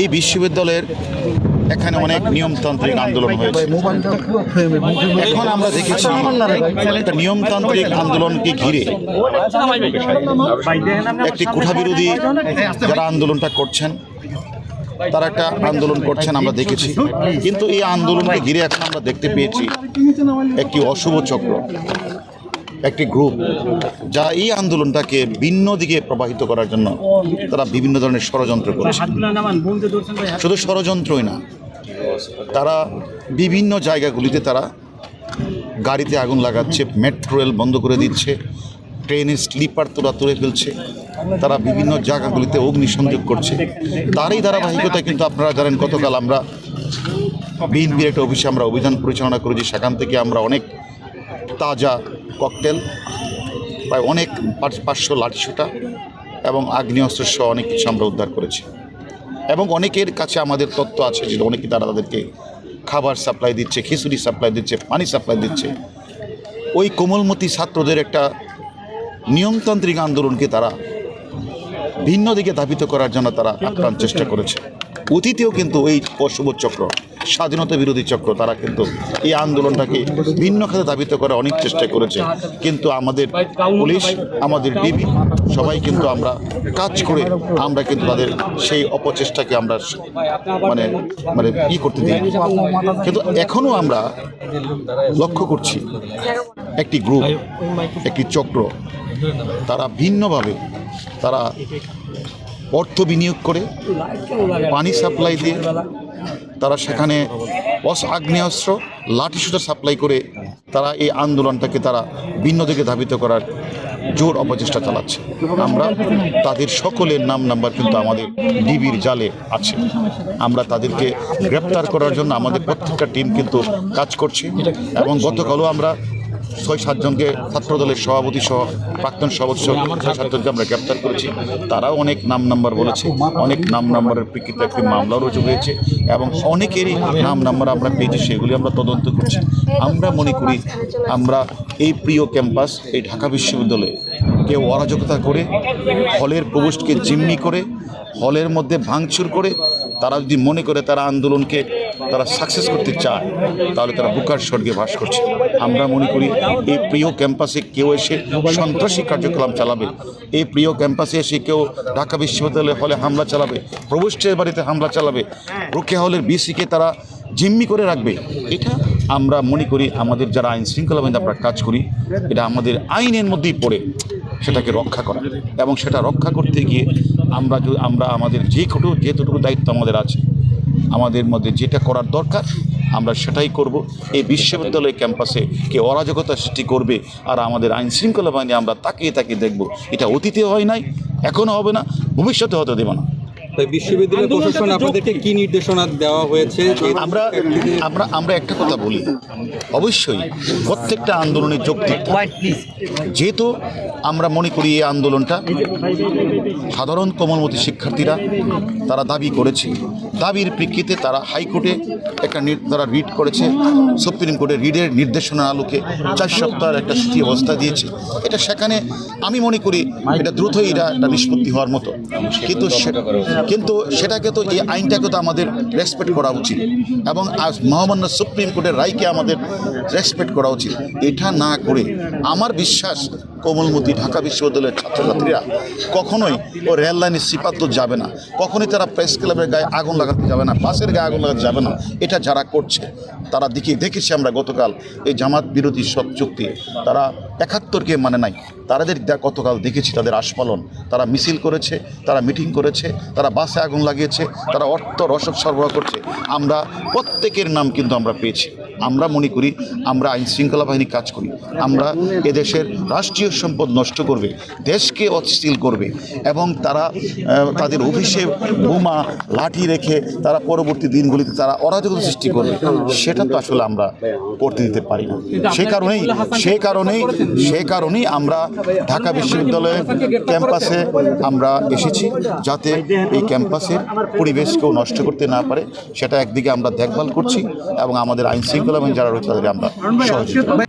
এই বিশ্ববিদ্যালয়ের এখানে অনেক নিয়মতান্ত্রিক আন্দোলন হয়েছে। এখন আমরা দেখেছি একটা নিয়মতান্ত্রিক আন্দোলনকে ঘিরে একটি কোঠাবিরোধী যারা আন্দোলনটা করছেন, তারা একটা আন্দোলন করছেন আমরা দেখেছি। কিন্তু এই আন্দোলনকে ঘিরে এখন আমরা দেখতে পেয়েছি একটি অশুভ চক্র। একটি গ্রুপ যা এই আন্দোলনটাকে ভিন্ন দিকে প্রবাহিত করার জন্য তারা বিভিন্ন ধরনের ষড়যন্ত্র করেছে। শুধু ষড়যন্ত্রই না, তারা বিভিন্ন জায়গাগুলিতে তারা গাড়িতে আগুন লাগাচ্ছে, মেট্রো রেল বন্ধ করে দিচ্ছে ট্রেনের স্লিপার তোরা তুলে ফেলছে, তারা বিভিন্ন জায়গাগুলিতে অগ্নিসংযোগ করছে। তারই ধারাবাহিকতা কিন্তু আপনারা জানেন, গতকাল আমরা বিএনপির একটা অফিসে আমরা অভিযান পরিচালনা করেছি, সেখান থেকে আমরা অনেক তাজা ককটেল, প্রায় অনেক পাঁচ- পাঁচশো লাঠিসোঁটা এবং আগ্নেয়াস্ত্র সহ অনেক কিছু আমরা উদ্ধার করেছি। এবং অনেকের কাছে আমাদের তথ্য আছে যে অনেকে তারা তাদেরকে খাবার সাপ্লাই দিচ্ছে, খিচুড়ি সাপ্লাই দিচ্ছে, পানি সাপ্লাই দিচ্ছে। ওই কোমলমতি ছাত্রদের একটা নিয়মতান্ত্রিক আন্দোলনকে তারা ভিন্ন দিকে ধাবিত করার জন্য তারা আপ্রাণ চেষ্টা করেছে। অতীতেও কিন্তু এই অশুভ চক্র স্বাধীনতা বিরোধী চক্র, তারা কিন্তু এই আন্দোলনটাকে ভিন্ন খাতে ধাবিত করার অনেক চেষ্টা করেছে। কিন্তু আমাদের পুলিশ, আমাদের ডিবি, সবাই কিন্তু আমরা কাজ করে আমরা কিন্তু তাদের সেই অপচেষ্টাকে আমরা মানে মানে ই করতে দিই। কিন্তু এখনও আমরা লক্ষ্য করছি একটি গ্রুপ, একটি চক্র, তারা ভিন্নভাবে তারা অর্থ বিনিয়োগ করে, পানি সাপ্লাই দিয়ে তারা সেখানে অস আগ্নেয়াস্ত্র, লাঠি সুতা সাপ্লাই করে তারা এই আন্দোলনটাকে তারা ভিন্ন দিকে ধাবিত করার জোর অপচেষ্টা চালাচ্ছে। আমরা তাদের সকলের নাম নাম্বার কিন্তু আমাদের ডিবির জালে আছে। আমরা তাদেরকে গ্রেপ্তার করার জন্য আমাদের প্রত্যেকটা টিম কিন্তু কাজ করছে এবং গতকালও আমরা ছয় সাতজনকে ছাত্রদলের সভাপতি সহ প্রাক্তন সভাপতি সহ ছয় সাতজনকে আমরা গ্রেপ্তার করেছি। তারাও অনেক নাম নাম্বার বলেছে। অনেক নাম নাম্বারের প্রেক্ষিতে একটি মামলাও রুজু হয়েছে এবং অনেকেরই নাম নাম্বার আমরা পেয়েছি সেগুলি আমরা তদন্ত করছি। আমরা মনে করি আমরা এই প্রিয় ক্যাম্পাস এই ঢাকা বিশ্ববিদ্যালয়ে কেউ অরাজকতা করে হলের প্রবেশকে জিম্মি করে হলের মধ্যে ভাঙচুর করে তারা যদি মনে করে তারা আন্দোলনকে তারা সাকসেস করতে চায়, তাহলে তারা বুকার স্বর্গে বাস করছে। আমরা মনে করি এই প্রিয় ক্যাম্পাসে কেউ এসে সন্ত্রাসী কার্যক্রম চালাবে। এই প্রিয় ক্যাম্পাসে এসে কেউ ঢাকা বিশ্ববিদ্যালয়ে হলে হামলা চালাবে প্রবেশের বাড়িতে হামলা চালাবে রোকেয়া হলের বিসিকে তারা জিম্মি করে রাখবে। এটা আমরা মনে করি আমাদের যারা আইন শৃঙ্খলা বাহিনী আমরা কাজ করি, এটা আমাদের আইনের মধ্যেই পড়ে, সেটাকে রক্ষা করা। এবং সেটা রক্ষা করতে গিয়ে আমরা যদি, আমরা আমাদের যে কটু যেটুকু দায়িত্ব আমাদের আছে, আমাদের মধ্যে যেটা করার দরকার, আমরা সেটাই করব। এই বিশ্ববিদ্যালয় ক্যাম্পাসে কে অরাজকতা সৃষ্টি করবে আর আমাদের আইন শৃঙ্খলা বাহিনী আমরা তাকিয়ে তাকিয়ে দেখব। এটা অতীতে হয় নাই, এখনও হবে না ভবিষ্যতে হতে দেব না। তাই বিশ্ববিদ্যালয় প্রশাসন আপনাদেরকে কি নির্দেশনা দেওয়া হয়েছে? আমরা আমরা আমরা একটা কথা বলি। অবশ্যই প্রত্যেকটা আন্দোলনের যৌক্তিক। যেহেতু আমরা মনে করি এই আন্দোলনটা সাধারণ কোমলমতি শিক্ষার্থীরা তারা দাবি করেছে। দাবির প্রেক্ষিতে তারা হাইকোর্টে একটা তারা রিড করেছে। সুপ্রিম কোর্টে রিডের নির্দেশনা আলোকে চার সপ্তাহের একটা স্থিতি অবস্থা দিয়েছে। এটা সেখানে আমি মনে করি এটা দ্রুতই এটা একটা নিষ্পত্তি হওয়ার মতো। কিন্তু কিন্তু সেটাকে তো এই আইনটাকে তো আমাদের রেসপেক্ট করা উচিত। এবং আজ মহামান্য সুপ্রিম কোর্টের রায়কে আমাদের রেসপেক্ট করা উচিত। এটা না করে আমার বিশ্বাস, কোমলমতি ঢাকা বিশ্ববিদ্যালয়ের ছাত্রছাত্রীরা কখনোই ও রেল লাইনে যাবে না। কখনই তারা প্রেস ক্লাবের গায়ে আগুন লাগাতে যাবে না, বাসের গায়ে আগুন লাগাতে যাবে না। এটা যারা করছে তারা দেখি দেখেছি আমরা গতকাল এই জামাত বিরোধী সব চুক্তি। তারা একাত্তরকে মানে নাই তাদের গতকাল দেখেছি তাদের আস্ফালন। তারা মিছিল করেছে, তারা মিটিং করেছে, তারা বাসে আগুন লাগিয়েছে, তারা অর্থ রসদ সরবরাহ করছে। আমরা প্রত্যেকের নাম কিন্তু আমরা পেয়েছি। আমরা মনে করি আমরা আইন শৃঙ্খলা বাহিনী কাজ করি। আমরা এদেশের রাষ্ট্রীয় সম্পদ নষ্ট করবে, দেশকে অস্থিল করবে এবং তারা তাদের অফিসে বোমা, লাঠি রেখে তারা পরবর্তী দিনগুলিতে তারা অরাজকতা সৃষ্টি করবে, সেটা তো আসলে আমরা করতে দিতে পারি না। সে কারণেই সে কারণেই সে কারণেই আমরা ঢাকা বিশ্ববিদ্যালয়ের ক্যাম্পাসে আমরা এসেছি যাতে এই ক্যাম্পাসের পরিবেশকেও নষ্ট করতে না পারে, সেটা একদিকে আমরা দেখভাল করছি এবং আমাদের আইন শৃঙ্খলা বাহিনী যারা রয়েছে তাদের আমরা সহযোগিতা